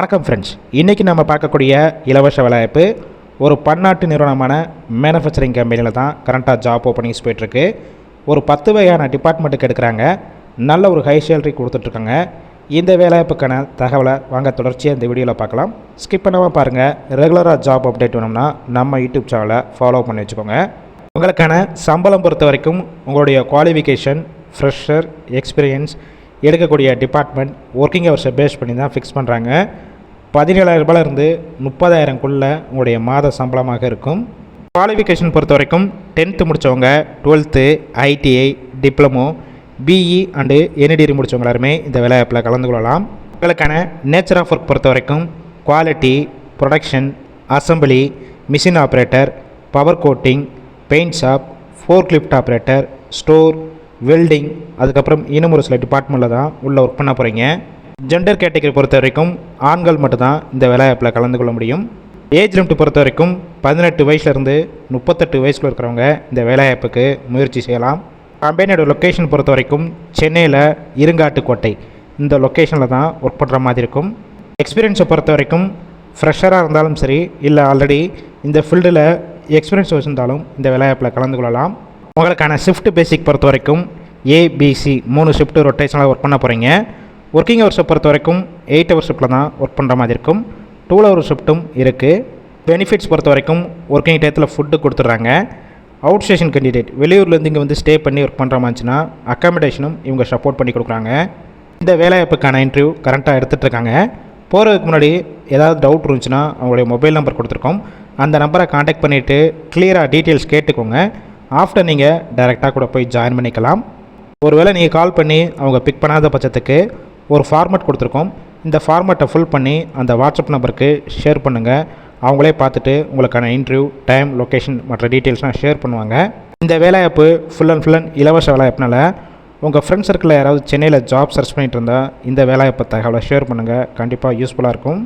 வணக்கம் ஃப்ரெண்ட்ஸ் இன்றைக்கி நம்ம பார்க்கக்கூடிய இலவச வேலைவாய்ப்பு ஒரு பன்னாட்டு நிறுவனமான மேனுஃபேக்சரிங் கம்பெனியில் தான் கரண்ட்டாக ஜாப் ஓப்பனிங்ஸ் போயிட்டுருக்கு. ஒரு பத்து வகையான டிபார்ட்மெண்ட்டுக்கு எடுக்கிறாங்க. நல்ல ஒரு ஹை சேலரி கொடுத்துட்ருக்காங்க. இந்த வேலைவாய்ப்புக்கான தகவலை வாங்க தொடர்ச்சியாக இந்த வீடியோவில் பார்க்கலாம். ஸ்கிப் பண்ணாமல் பாருங்கள் ரெகுலராக ஜாப் அப்டேட் வேணும்னா நம்ம யூடியூப் சேனலை ஃபாலோ பண்ணி வச்சுக்கோங்க. உங்களுக்கான சம்பளம் பொறுத்த வரைக்கும் உங்களுடைய குவாலிஃபிகேஷன் ஃப்ரெஷர் எக்ஸ்பீரியன்ஸ் எடுக்கக்கூடிய டிபார்ட்மெண்ட் ஒர்க்கிங் ஹவர்ஸை பேஸ் பண்ணி தான் ஃபிக்ஸ் பண்ணுறாங்க பதினேழாயிரம் ரூபாயிலிருந்து முப்பதாயிரம்குள்ளே உங்களுடைய மாத சம்பளமாக இருக்கும். குவாலிஃபிகேஷன் பொறுத்த வரைக்கும் டென்த்து முடித்தவங்க twelfth ITI diploma BE and any degree முடித்தவங்க எல்லாருமே இந்த வேலைவாய்ப்பில் கலந்து கொள்ளலாம். உங்களுக்கான நேச்சர் ஆஃப் ஒர்க் பொறுத்த வரைக்கும் quality production assembly machine operator power coating paint shop forklift operator store welding அதுக்கப்புறம் இன்னும் ஒரு சில டிபார்ட்மெண்ட்டில் தான் உள்ளே ஒர்க் பண்ண போகிறீங்க ஜெண்டர் கேட்டகரி பொறுத்த வரைக்கும் ஆண்கள் மட்டும்தான் இந்த வேலைவாய்ப்பில் கலந்து கொள்ள முடியும். ஏஜ் லிமிட் பொறுத்த வரைக்கும் பதினெட்டு வயசுலேருந்து முப்பத்தெட்டு வயசில் இருக்கிறவங்க இந்த வேலைவாய்ப்புக்கு முயற்சி செய்யலாம். கம்பெனியோட லொக்கேஷன் பொறுத்த வரைக்கும் சென்னையில் இருங்காட்டுக்கோட்டை. இந்த லொக்கேஷனில் தான் ஒர்க் பண்ணுற மாதிரி இருக்கும். எக்ஸ்பீரியன்ஸை பொறுத்த வரைக்கும் ஃப்ரெஷராக இருந்தாலும் சரி இல்லை ஆல்ரெடி இந்த ஃபீல்டில் எக்ஸ்பீரியன்ஸ் வச்சுருந்தாலும் இந்த வேலைவாய்ப்பில் கலந்து கொள்ளலாம். உங்களுக்கான ஷிஃப்ட் பேசிக் பொறுத்த வரைக்கும் ஏபிசி மூணு ஷிஃப்ட் ரொட்டேஷனில் ஒர்க் பண்ண போகிறீங்க ஒர்க்கிங் ஹவர்ஸை பொறுத்த வரைக்கும் எயிட் ஹவர் ஷிஃப்ட்டில் தான் ஒர்க் பண்ணுற மாதிரி இருக்கும். டூ ஹவர் ஷிஃப்ட்டும் இருக்குது பெனிஃபிட்ஸ் பொறுத்த வரைக்கும் ஒர்க்கிங் டயத்தில் ஃபுட்டு கொடுத்துட்றாங்க. அவுட் ஸ்டேஷன் கேண்டிடேட் வெளியூர்லேருந்து இங்கே வந்து ஸ்டே பண்ணி ஒர்க் பண்ணுற மாதிரிச்சுன்னா அக்காமடேஷனும் இவங்க சப்போர்ட் பண்ணி கொடுக்குறாங்க. இந்த வேலைவாய்ப்புக்கான இன்டர்வியூ கரண்ட்டாக எடுத்துகிட்டு இருக்காங்க. போகிறதுக்கு முன்னாடி ஏதாவது டவுட் இருந்துச்சுன்னா அவங்களுடைய மொபைல் நம்பர் கொடுத்துருக்கோம். அந்த நம்பரை காண்டாக்ட் பண்ணிவிட்டு கிளியராக டீட்டெயில்ஸ் கேட்டுக்கோங்க. ஆஃப்டர் நீங்கள் டைரெக்டாக கூட போய் ஜாயின் பண்ணிக்கலாம். ஒருவேளை நீங்கள் கால் பண்ணி அவங்க பிக் பண்ணாத பட்சத்துக்கு ஒரு ஃபார்மேட் கொடுத்துருக்கோம். இந்த ஃபார்மேட்டை ஃபில் பண்ணி அந்த வாட்ஸ்அப் நம்பருக்கு ஷேர் பண்ணுங்கள் அவங்களே பார்த்துட்டு உங்களுக்கான இன்டர்வியூ டைம் லொக்கேஷன் மற்ற டீட்டெயில்ஸ்லாம் ஷேர் பண்ணுவாங்க. இந்த வேலைவாய்ப்பு ஃபுல் அண்ட் ஃபுல் அண்ட் இலவச வேலைவாய்ப்புனால உங்கள் ஃப்ரெண்ட்ஸ் சர்க்கிளில் யாராவது சென்னையில் ஜாப் சர்ச் பண்ணிகிட்டு இருந்தால் இந்த வேலைவாய்ப்பு தகவலை ஷேர் பண்ணுங்கள் கண்டிப்பாக யூஸ்ஃபுல்லாக இருக்கும்.